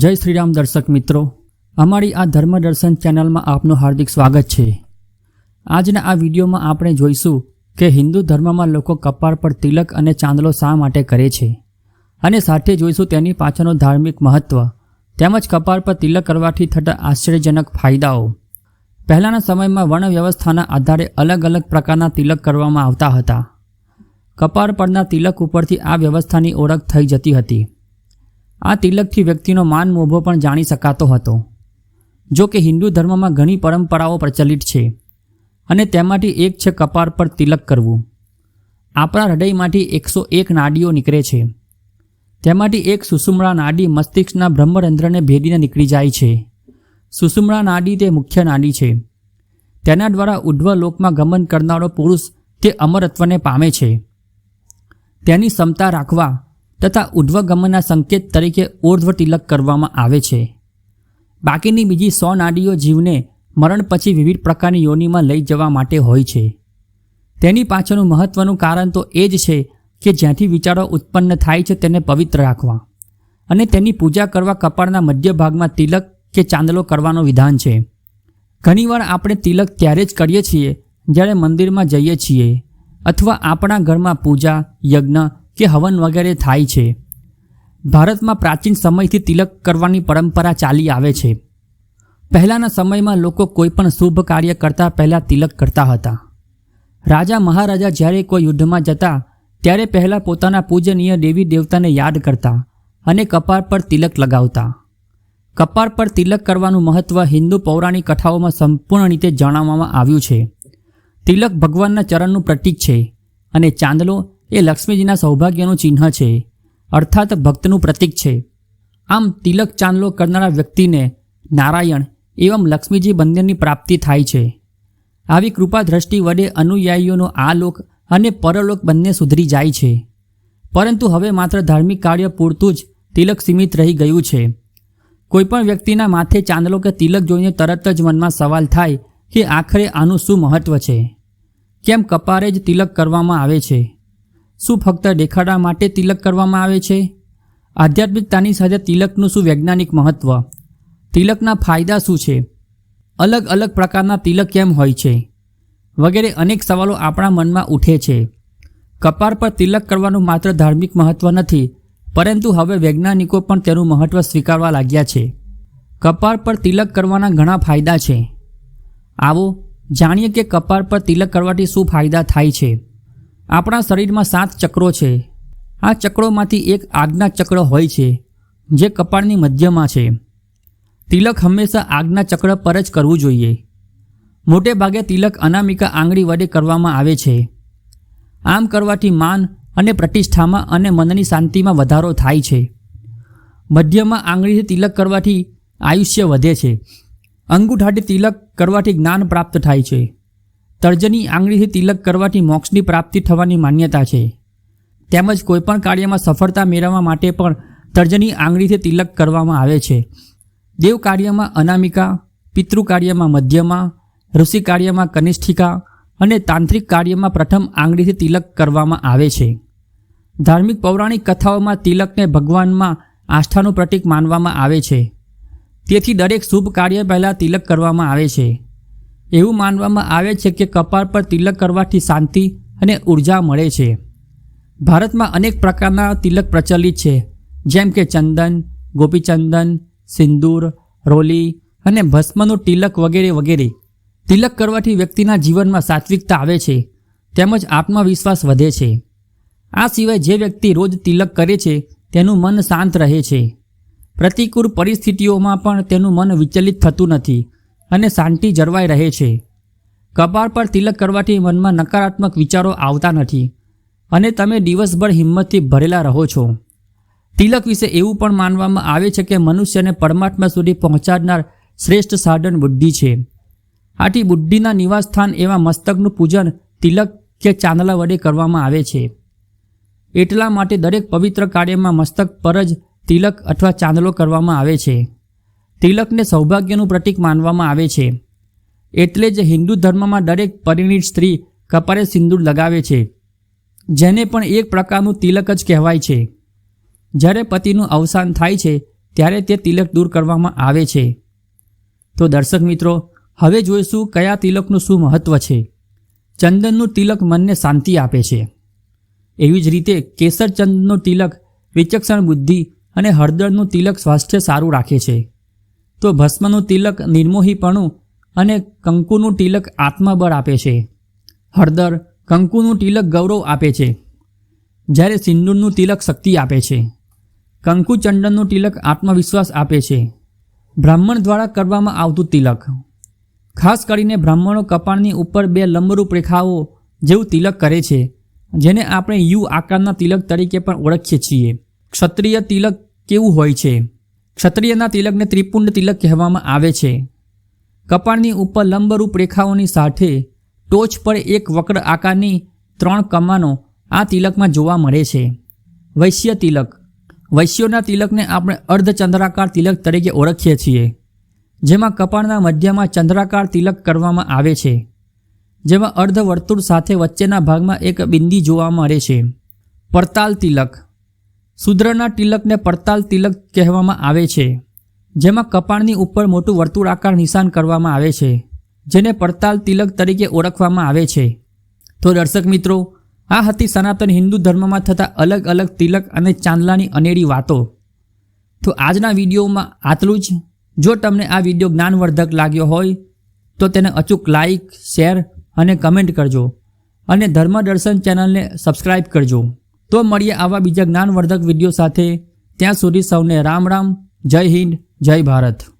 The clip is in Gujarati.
જય શ્રીરામ દર્શક મિત્રો. અમારી આ ધર્મ દર્શન ચેનલમાં આપનું હાર્દિક સ્વાગત છે. આજના આ વિડીયોમાં આપણે જોઈશું કે હિન્દુ ધર્મમાં લોકો કપાળ પર તિલક અને ચાંદલો શા માટે કરે છે? અને સાથે જોઈશું તેની પાછળનું ધાર્મિક મહત્વ, તેમજ કપાળ પર તિલક કરવાથી થતા આશ્ચર્યજનક ફાયદાઓ. પહેલાંના સમયમાં વર્ણ વ્યવસ્થાના આધારે અલગ અલગ પ્રકારના તિલક કરવામાં આવતા હતા. કપાળ પરના તિલક ઉપરથી આ વ્યવસ્થાની ઓળખ થઈ જતી હતી. આ તિલકથી વ્યક્તિનો માન મોભો પણ જાણી શકાતો હતો. જો કે હિન્દુ ધર્મમાં ઘણી પરંપરાઓ પ્રચલિત છે અને તેમાંથી એક છે કપાળ પર તિલક કરવું. આપણા હૃદયમાંથી એકસો એક નાડીઓ નીકળે છે. તેમાંથી એક સુષુમણા નાડી મસ્તિષ્કના બ્રહ્મરંધ્રને ભેદીને નીકળી જાય છે. સુષુમણા નાડી તે મુખ્ય નાડી છે. તેના દ્વારા ઉધ્વ લોકમાં ગમન કરનારો પુરુષ તે અમરત્વને પામે છે. તેની ક્ષમતા રાખવા તથા ઉધ્વગમનના સંકેત તરીકે ઉર્ધ્વ તિલક કરવામાં આવે છે. બાકીની બીજી સો નાડીઓ જીવને મરણ પછી વિવિધ પ્રકારની યોનિમાં લઈ જવા માટે હોય છે. તેની પાછળનું મહત્વનું કારણ તો એ જ છે કે જ્યાંથી વિચારો ઉત્પન્ન થાય છે તેને પવિત્ર રાખવા. અને તેની પૂજા કરવા કપાળના મધ્ય ભાગમાં તિલક કે ચાંદલો કરવાનો વિધાન છે. ઘણીવાર આપણે તિલક ત્યારે જ કરીએ છીએ જ્યારે મંદિરમાં જઈએ છીએ અથવા આપણા ઘરમાં પૂજા, યજ્ઞ કે હવન વગેરે થાય છે. ભારતમાં પ્રાચીન સમયથી તિલક કરવાની પરંપરા ચાલી આવે છે. પહેલાંના સમયમાં લોકો કોઈપણ શુભ કાર્ય કરતા પહેલાં તિલક કરતા હતા. રાજા મહારાજા જ્યારે કોઈ યુદ્ધમાં જતા, ત્યારે પહેલાં પોતાના પૂજનીય દેવી દેવતાને યાદ કરતા અને કપાળ પર તિલક લગાવતા. કપાળ પર તિલક કરવાનું મહત્ત્વ હિન્દુ પૌરાણિક કથાઓમાં સંપૂર્ણ રીતે જણાવવામાં આવ્યું છે. તિલક ભગવાનના ચરણનું પ્રતીક છે અને ચાંદલો એ લક્ષ્મીજીના સૌભાગ્યનું ચિહ્ન છે. અર્થાત ભક્તનું પ્રતીક છે. આમ તિલક ચાંદલો કરનારા વ્યક્તિને નારાયણ એવમ લક્ષ્મીજી બંનેની પ્રાપ્તિ થાય છે. આવી કૃપા દ્રષ્ટિ વડે અનુયાયીઓનો આ લોક અને પરલોક બંને સુધરી જાય છે. પરંતુ હવે માત્ર ધાર્મિક કાર્ય પૂરતું જ તિલક સીમિત રહી ગયું છે. કોઈપણ વ્યક્તિના માથે ચાંદલો કે તિલક જોઈને તરત જ મનમાં સવાલ થાય કે આખરે આનું શું મહત્વ છે? કેમ કપારે જ તિલક કરવામાં આવે છે? શું ફક્ત દેખાડા માટે તિલક કરવામાં આવે છે? આધ્યાત્મિકતાની સાથે તિલકનું શું વૈજ્ઞાનિક મહત્વ? તિલકના ફાયદા શું છે? અલગ અલગ પ્રકારના તિલક કેમ હોય છે? વગેરે અનેક સવાલો આપણા મનમાં ઉઠે છે. કપાળ પર તિલક કરવાનું માત્ર ધાર્મિક મહત્વ નથી, પરંતુ હવે વૈજ્ઞાનિકો પણ તેનું મહત્વ સ્વીકારવા લાગ્યા છે. કપાળ પર તિલક કરવાના ઘણા ફાયદા છે. આવો, જાણીએ કે કપાળ પર તિલક કરવાથી શું ફાયદા થાય છે. આપણા શરીરમાં સાત ચક્રો છે. આ ચક્રોમાંથી એક આજ્ઞા ચક્ર હોય છે, જે કપાળની મધ્યમાં છે. તિલક હંમેશા આજ્ઞા ચક્ર પર જ કરવું જોઈએ. મોટે ભાગે તિલક અનામિકા આંગળી વડે કરવામાં આવે છે. આમ કરવાથી માન અને પ્રતિષ્ઠામાં અને મનની શાંતિમાં વધારો થાય છે. મધ્યમાં આંગળીથી તિલક કરવાથી આયુષ્ય વધે છે. અંગૂઠાથી તિલક કરવાથી જ્ઞાન પ્રાપ્ત થાય છે. તર્જની આંગળીથી તિલક કરવાથી મોક્ષની પ્રાપ્તિ થવાની માન્યતા છે. તેમજ કોઈપણ કાર્યમાં સફળતા મેળવવા માટે પણ તર્જની આંગળીથી તિલક કરવામાં આવે છે. દેવ કાર્યમાં અનામિકા, પિતૃ કાર્યમાં મધ્યમાં, ઋષિ કાર્યમાં કનિષ્ઠિકા અને તાંત્રિક કાર્યમાં પ્રથમ આંગળીથી તિલક કરવામાં આવે છે. ધાર્મિક પૌરાણિક કથાઓમાં તિલકને ભગવાનમાં આસ્થાનું પ્રતીક માનવામાં આવે છે. તેથી દરેક શુભ કાર્ય પહેલાં તિલક કરવામાં આવે છે. એવું માનવામાં આવે છે કે કપાળ પર તિલક કરવાથી શાંતિ અને ઊર્જા મળે છે. ભારતમાં અનેક પ્રકારના તિલક પ્રચલિત છે, જેમ કે ચંદન, ગોપીચંદન, સિંદૂર, રોલી અને ભસ્મનું તિલક વગેરે વગેરે. તિલક કરવાથી વ્યક્તિના જીવનમાં સાત્વિકતા આવે છે, તેમજ આત્મવિશ્વાસ વધે છે. આ સિવાય જે વ્યક્તિ રોજ તિલક કરે છે, તેનું મન શાંત રહે છે. પ્રતિકૂળ પરિસ્થિતિઓમાં પણ તેનું મન વિચલિત થતું નથી. અને શાંતિ જળવાઈ રહે છે. કપાળ પર તિલક કરવાથી મનમાં નકારાત્મક વિચારો આવતા નથી અને તમે દિવસભર હિંમતથી ભરેલા રહો છો. તિલક વિશે એવું પણ માનવામાં આવે છે કે મનુષ્યને પરમાત્મા સુધી પહોંચાડનાર શ્રેષ્ઠ સાધન બુદ્ધિ છે. આથી બુદ્ધિના નિવાસસ્થાન એવા મસ્તકનું પૂજન તિલક કે ચાંદલા વડે કરવામાં આવે છે. એટલા માટે દરેક પવિત્ર કાર્યમાં મસ્તક પર જ તિલક અથવા ચાંદલો કરવામાં આવે છે. તિલકને સૌભાગ્યનું પ્રતીક માનવામાં આવે છે. એટલે જ હિન્દુ ધર્મમાં દરેક પરિણીત સ્ત્રી કપારે સિંદૂર લગાવે છે, જેને પણ એક પ્રકારનું તિલક જ કહેવાય છે. જ્યારે પતિનું અવસાન થાય છે, ત્યારે તે તિલક દૂર કરવામાં આવે છે. તો દર્શક મિત્રો, હવે જોઈશું કયા તિલકનું શું મહત્ત્વ છે. ચંદનનું તિલક મનને શાંતિ આપે છે. એવી જ રીતે કેસર ચંદનનું તિલક વિચક્ષણ બુદ્ધિ અને હળદરનું તિલક સ્વાસ્થ્ય સારું રાખે છે. તો ભસ્મનું તિલક નિર્મોહીપણું અને કંકુનું તિલક આત્મબળ આપે છે. હળદર કંકુનું તિલક ગૌરવ આપે છે. જ્યારે સિંદૂરનું તિલક શક્તિ આપે છે. કંકુ ચંદનનું તિલક આત્મવિશ્વાસ આપે છે. બ્રાહ્મણ દ્વારા કરવામાં આવતું તિલક. ખાસ કરીને બ્રાહ્મણો કપાળની ઉપર બે લંબરૂપ રેખાઓ જેવું તિલક કરે છે, જેને આપણે યુ આકારના તિલક તરીકે પણ ઓળખીએ છીએ. ક્ષત્રિય તિલક કેવું હોય છે? ક્ષત્રિયના તિલકને ત્રિપુંડ તિલક કહેવામાં આવે છે. કપાળની ઉપર લંબરૂપ રેખાઓની સાથે ટોચ પર એક વક્ર આકારની ત્રણ કમાનો આ તિલકમાં જોવા મળે છે. વૈશ્ય તિલક. વૈશ્યોના તિલકને આપણે અર્ધચંદ્રાકાર તિલક તરીકે ઓળખીએ છીએ, જેમાં કપાળના મધ્યમાં ચંદ્રાકાર તિલક કરવામાં આવે છે, જેમાં અર્ધ વર્તુળ સાથે વચ્ચેના ભાગમાં એક બિંદી જોવા મળે છે. પડતાલ તિલક. શુદ્રના તિલકને પડતાલ તિલક કહેવામાં આવે છે, જેમાં કપાળની ઉપર મોટું વર્તુળાકાર નિશાન કરવામાં આવે છે, જેને પડતાલ તિલક તરીકે ઓળખવામાં આવે છે. તો દર્શક મિત્રો, આ હતી સનાતન હિન્દુ ધર્મમાં થતા અલગ અલગ તિલક અને ચાંદલાની અનેરી વાતો. તો આજના વિડીયોમાં આટલું જ. જો તમને આ વીડિયો જ્ઞાનવર્ધક લાગ્યો હોય, તો તેને અચૂક લાઇક શેર અને કમેન્ટ કરજો. અને ધર્મ દર્શન ચેનલને સબસ્ક્રાઈબ કરજો. તો મળીએ આવા બીજા જ્ઞાનવર્ધક વીડિયો સાથે. ત્યાં સુધી સૌને રામ રામ, જય હિન્દ, જય ભારત.